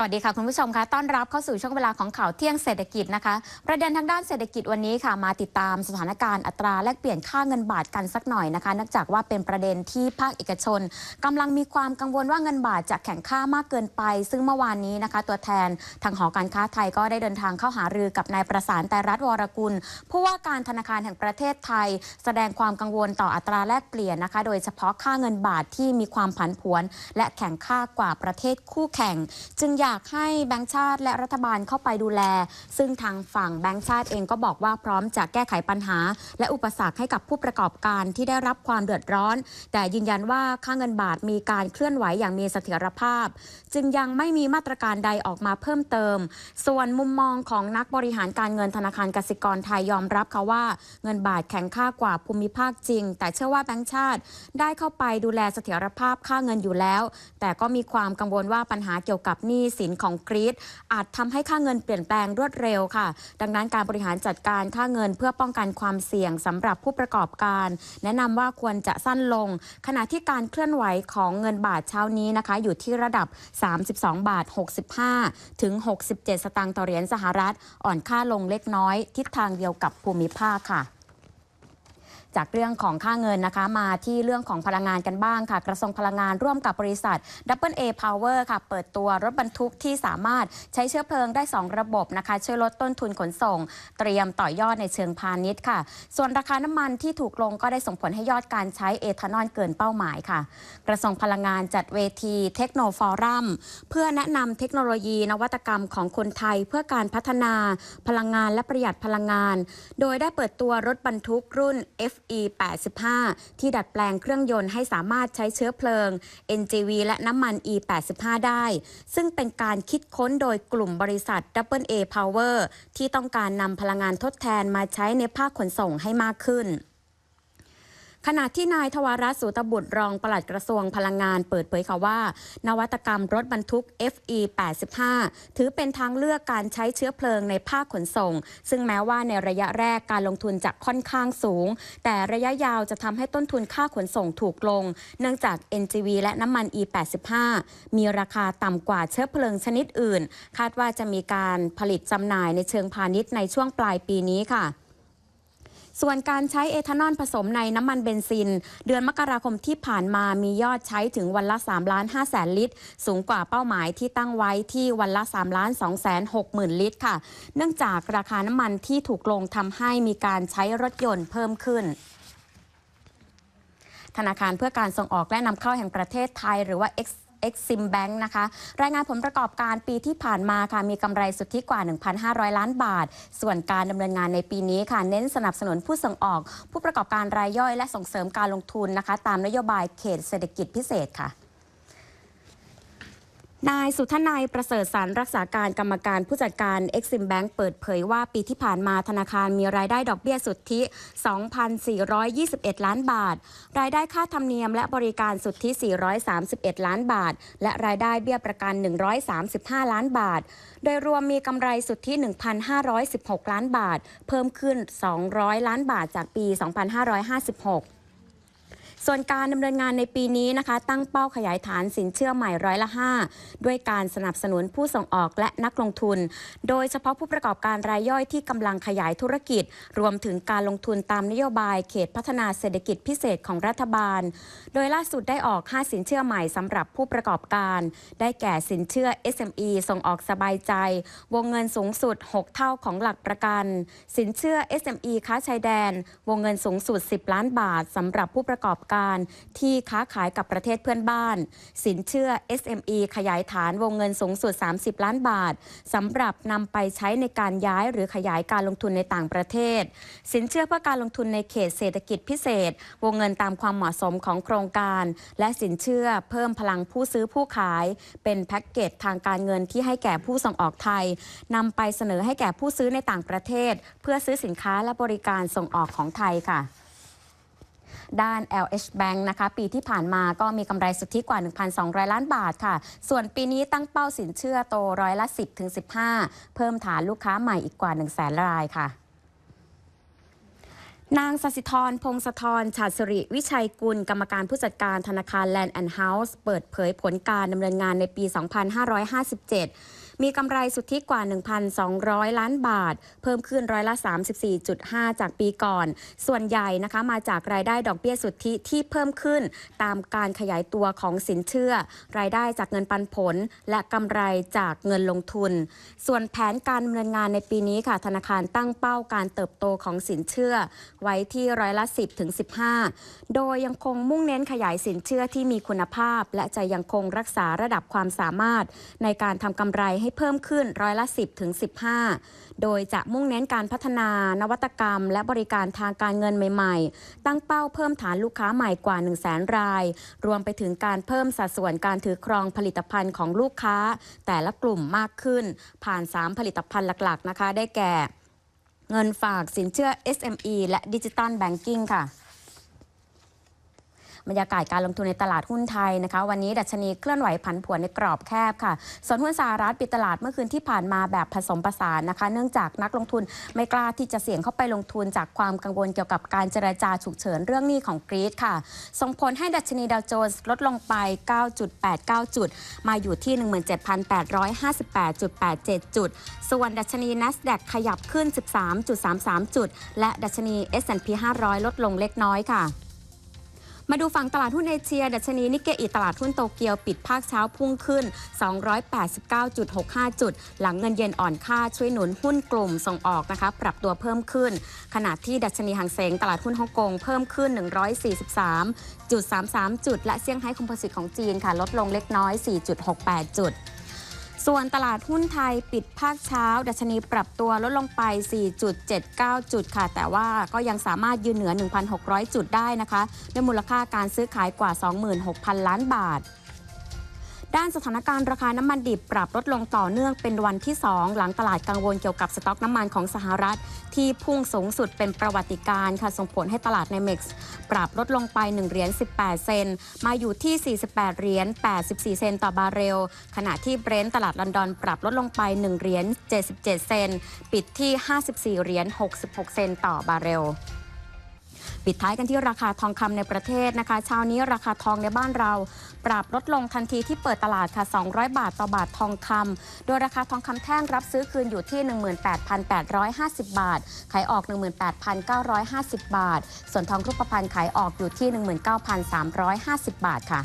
สวัสดีค่ะคุณผู้ชมคะต้อนรับเข้าสู่ช่วงเวลาของข่าวเที่ยงเศรษฐกิจนะคะ ประเด็นทางด้านเศรษฐกิจวันนี้ค่ะ มาติดตามสถานการณ์อัตราแลกเปลี่ยนค่าเงินบาทกันสักหน่อยนะคะเนื่องจากว่าเป็นประเด็นที่ภาคเอกชนกำลังมีความกังวลว่าเงินบาทจะแข็งค่ามากเกินไป ซึ่งเมื่อวานนี้นะคะ ตัวแทนทางหอการค้าไทยก็ได้เดินทางเข้าหารือกับนายประสานแต่รัฐวรกุล ผู้ว่าการธนาคารแห่งประเทศไทย แสดงความกังวลต่ออัตราแลกเปลี่ยนนะคะ โดยเฉพาะค่าเงินบาทที่มีความผันผวน และแข็งค่ากว่าประเทศคู่แข่ง จึงอยากให้แบงก์ชาติและรัฐบาลเข้าไปดูแล ซึ่งทางฝั่งแบงก์ชาติเองก็บอกว่าพร้อมจะแก้ไขปัญหา และอุปสรรคให้กับผู้ประกอบการที่ได้รับความเดือดร้อน แต่ยืนยันว่าค่าเงินบาทมีการเคลื่อนไหวอย่างมีเสถียรภาพ จึงยังไม่มีมาตรการใดออกมาเพิ่มเติม ส่วนมุมมองของนักบริหารการเงินธนาคารกสิกรไทยยอมรับค่ะว่าเงินบาทแข็งค่ากว่าภูมิภาคจริง แต่เชื่อว่าแบงก์ชาติได้เข้าไปดูแลเสถียรภาพค่าเงินอยู่แล้ว แต่ก็มีความกังวลว่าปัญหาเกี่ยวกับหนี้สินของกรีซอาจทำให้ค่าเงินเปลี่ยนแปลงรวดเร็วค่ะ ดังนั้นการบริหารจัดการค่าเงินเพื่อป้องกันความเสี่ยงสำหรับผู้ประกอบการ แนะนำว่าควรจะสั้นลง ขณะที่การเคลื่อนไหวของเงินบาทเช้านี้นะคะ อยู่ที่ระดับ 32 บาท 65 ถึง 67 สตางค์ต่อเหรียญสหรัฐ อ่อนค่าลงเล็กน้อย ทิศทางเดียวกับภูมิภาคค่ะ จากเรื่องของค่าเงินนะคะ มาที่เรื่องของพลังงานกันบ้างค่ะ กระทรวงพลังงานร่วมกับบริษัท Double A Power ค่ะ เปิดตัวรถบรรทุกที่สามารถใช้เชื้อเพลิงได้ 2 ระบบนะคะ ช่วยลดต้นทุนขนส่ง เตรียมต่อยอดในเชิงพาณิชย์ค่ะ ส่วนราคาน้ำมันที่ถูกลงก็ได้ส่งผลให้ยอดการใช้เอทานอลเกินเป้าหมายค่ะ กระทรวงพลังงานจัดเวทีเทคโนฟอรัมเพื่อแนะนำเทคโนโลยีนวัตกรรมของคนไทยเพื่อการพัฒนาพลังงานและประหยัดพลังงาน โดยได้เปิดตัวรถบรรทุกรุ่น F E85 ที่ดัดแปลงเครื่องยนต์ให้สามารถใช้เชื้อเพลิง NGV และน้ำมัน E 85 ได้ ซึ่งเป็นการคิดค้นโดยกลุ่มบริษัท Double A Power ที่ต้องการนำพลังงานทดแทนมาใช้ในภาคขนส่งให้มากขึ้น ขณะที่นายทวารัตสูตบุตรรองปลัดกระทรวงพลังงาน เปิดเผยค่ะว่า นวัตกรรมรถบรรทุก FE 85ถือเป็นทางเลือกการใช้เชื้อเพลิงในภาคขนส่ง ซึ่งแม้ว่าในระยะแรกการลงทุนจะค่อนข้างสูง แต่ระยะยาวจะทำให้ต้นทุนค่าขนส่งถูกลง เนื่องจาก NGV และน้ำมัน E 85มีราคาต่ำกว่าเชื้อเพลิงชนิดอื่น คาดว่าจะมีการผลิตจำหน่ายในเชิงพาณิชย์ในช่วงปลายปีนี้ค่ะ ส่วนการใช้เอทานอลผสมในน้ำมันเบนซิน เดือนมกราคมที่ผ่านมามียอดใช้ถึงวันละ3ล้าน5แสนลิตร สูงกว่าเป้าหมายที่ตั้งไว้ที่วันละ3ล้าน2แสน6หมื่นลิตรค่ะ เนื่องจากราคาน้ำมันที่ถูกลงทำให้มีการใช้รถยนต์เพิ่มขึ้นธนาคารเพื่อการส่งออกและนำเข้าแห่งประเทศไทยหรือว่า X Exim Bank นะคะ รายงานผลประกอบการปีที่ผ่านมาค่ะมีกำไรสุทธิกว่า 1,500 ล้านบาท ส่วนการดำเนินงานในปีนี้ค่ะ เน้นสนับสนุนผู้ส่งออก ผู้ประกอบการรายย่อยและส่งเสริมการลงทุนนะคะ ตามนโยบายเขตเศรษฐกิจพิเศษค่ะ นายสุทนายประเสริฐสารรักษาการกรรมการผู้จัดการ Exim Bank เปิดเผยว่าปีที่ผ่านมาธนาคารมีรายได้ดอกเบี้ยสุทธิ 2,421 ล้านบาท รายได้ค่าธรรมเนียมและบริการสุทธิ 431 ล้านบาท และรายได้เบี้ยประกัน 135 ล้านบาท โดยรวมมีกำไรสุทธิ 1,516 ล้านบาท เพิ่มขึ้น 200 ล้านบาทจากปี 2556 ส่วนการดำเนินงานในปีนี้นะคะ ตั้งเป้าขยายฐานสินเชื่อใหม่ร้อยละ 5 ด้วยการสนับสนุนผู้ส่งออกและนักลงทุน โดยเฉพาะผู้ประกอบการรายย่อยที่กำลังขยายธุรกิจ รวมถึงการลงทุนตามนโยบายเขตพัฒนาเศรษฐกิจพิเศษของรัฐบาล โดยล่าสุดได้ออก 5 สินเชื่อใหม่สำหรับผู้ประกอบการ ได้แก่สินเชื่อ SME ส่งออกสบายใจ วงเงินสูงสุด 6 เท่าของหลักประกัน สินเชื่อ SME ค้าชายแดน วงเงินสูงสุด 10 ล้านบาทสำหรับผู้ประกอบการที่ค้าขายกับประเทศเพื่อนบ้าน สินเชื่อ SME ขยายฐานวงเงินสูงสุด 30 ล้านบาทสำหรับนำไปใช้ในการย้ายหรือขยายการลงทุนในต่างประเทศ สินเชื่อเพื่อการลงทุนในเขตเศรษฐกิจพิเศษ วงเงินตามความเหมาะสมของโครงการ และสินเชื่อเพิ่มพลังผู้ซื้อผู้ขาย เป็นแพ็กเกจทางการเงินที่ให้แก่ผู้ส่งออกไทยนำไปเสนอให้แก่ผู้ซื้อในต่างประเทศ เพื่อซื้อสินค้าและบริการส่งออกของไทยค่ะ ด้าน LH Bank นะคะ ปีที่ผ่านมาก็มีกำไรสุทธิกว่า 1,200 ล้านบาทค่ะ ส่วนปีนี้ตั้งเป้าสินเชื่อโตร้อยละ 10ถึง15 เพิ่มฐานลูกค้าใหม่อีกกว่า 1 0 0 0 0แสนรายค่ะนางสสิธรพงศธรชาติสิริวิชัยกุล กรรมการผู้จัดการธนาคาร Land and House เปิดเผยผลการดำเนินงานในปี 2557 มีกำไรสุทธิกว่า 1,200 ล้านบาท เพิ่มขึ้นร้อยละ 34.5 จากปีก่อน ส่วนใหญ่นะคะมาจากรายได้ดอกเบี้ยสุทธิที่เพิ่มขึ้น ตามการขยายตัวของสินเชื่อ รายได้จากเงินปันผล และกำไรจากเงินลงทุน ส่วนแผนการดำเนินงานในปีนี้ค่ะ ธนาคารตั้งเป้าการเติบโตของสินเชื่อ ไว้ที่ร้อยละ 10ถึง15 โดยยังคงมุ่งเน้นขยายสินเชื่อที่มีคุณภาพ และจะยังคงรักษาระดับความสามารถในการทำกำไรให้เพิ่มขึ้นร้อยละ 10ถึง15 โดยจะมุ่งเน้นการพัฒนานวัตกรรม และบริการทางการเงินใหม่ๆ ตั้งเป้าเพิ่มฐานลูกค้าใหม่กว่า 1 0 0 0 0แราย รวมไปถึงการเพิ่มสัดส่วนการถือครองผลิตภัณฑ์ของลูกค้า แต่ละกลุ่มมากขึ้น ผ่าน 3 ผลิตภัณฑ์หลักๆนะคะได้แก่ เงินฝากสินเชื่อ SME และดิจิตอลแบงกิ้งค่ะ บรรยากาศการลงทุนในตลาดหุ้นไทยนะคะ วันนี้ดัชนีเคลื่อนไหวผันผวนในกรอบแคบค่ะ ส่วนหุ้นสหรัฐปิดตลาดเมื่อคืนที่ผ่านมาแบบผสมผสานนะคะ เนื่องจากนักลงทุนไม่กล้าที่จะเสี่ยงเข้าไปลงทุนจากความกังวลเกี่ยวกับการเจรจาฉุกเฉินเรื่องหนี้ของกรีซค่ะ ส่งผลให้ดัชนีดาวโจนส์ลดลงไป 9.89 จุด มาอยู่ที่ 17,858.87 จุด ส่วนดัชนี NASDAQ ขยับขึ้น 13.33 จุด และดัชนี S&P 500 ลดลงเล็กน้อยค่ะ มาดูฝั่งตลาดหุ้นเอเชีย ดัชนีนิกเกอิตลาดหุ้นโตเกียวปิดภาคเช้าพุ่งขึ้น 289.65 จุด หลังเงินเยนอ่อนค่าช่วยหนุนหุ้นกลุ่มส่งออกนะคะปรับตัวเพิ่มขึ้น ขณะที่ดัชนีหางเสงตลาดหุ้นฮ่องกงเพิ่มขึ้น 143.33 จุด และเซี่ยงไฮ้คอมโพสิตของจีนค่ะลดลงเล็กน้อย 4.68 จุด ส่วนตลาดหุ้นไทยปิดภาคเช้า ดัชนีปรับตัวลดลงไป 4.79 จุดค่ะ แต่ว่าก็ยังสามารถยืนเหนือ 1,600 จุดได้นะคะด้วยมูลค่าการซื้อขายกว่า 26,000 ล้านบาท ด้านสถานการณ์ราคาน้ำมันดิบปรับลดลงต่อเนื่องเป็นวันที่ 2 หลังตลาดกังวลเกี่ยวกับสต็อกน้ำมันของสหรัฐ ที่พุ่งสูงสุดเป็นประวัติการณ์ค่ะส่งผลให้ตลาดในเม็กซ์ปรับลดลงไป 1 เหรียญ 18 เซนต์มาอยู่ที่ 48 เหรียญ 84 เซนต์ต่อบาร์เรล ขณะที่เบรนท์ตลาดลอนดอนปรับลดลงไป 1 เหรียญ 77 เซนต์ปิดที่ 54 เหรียญ 66 เซนต์ต่อบาร์เรล ปิดท้ายกันที่ราคาทองคำในประเทศนะคะ เช้านี้ราคาทองในบ้านเรา ปรับลดลงทันทีที่เปิดตลาดค่ะ 200 บาทต่อบาททองคำโดยราคาทองคำแท่งรับซื้อคืนอยู่ที่ 18,850 บาท ขายออก 18,950 บาท ส่วนทองรูปพรรณขายออกอยู่ที่ 19,350 บาทค่ะ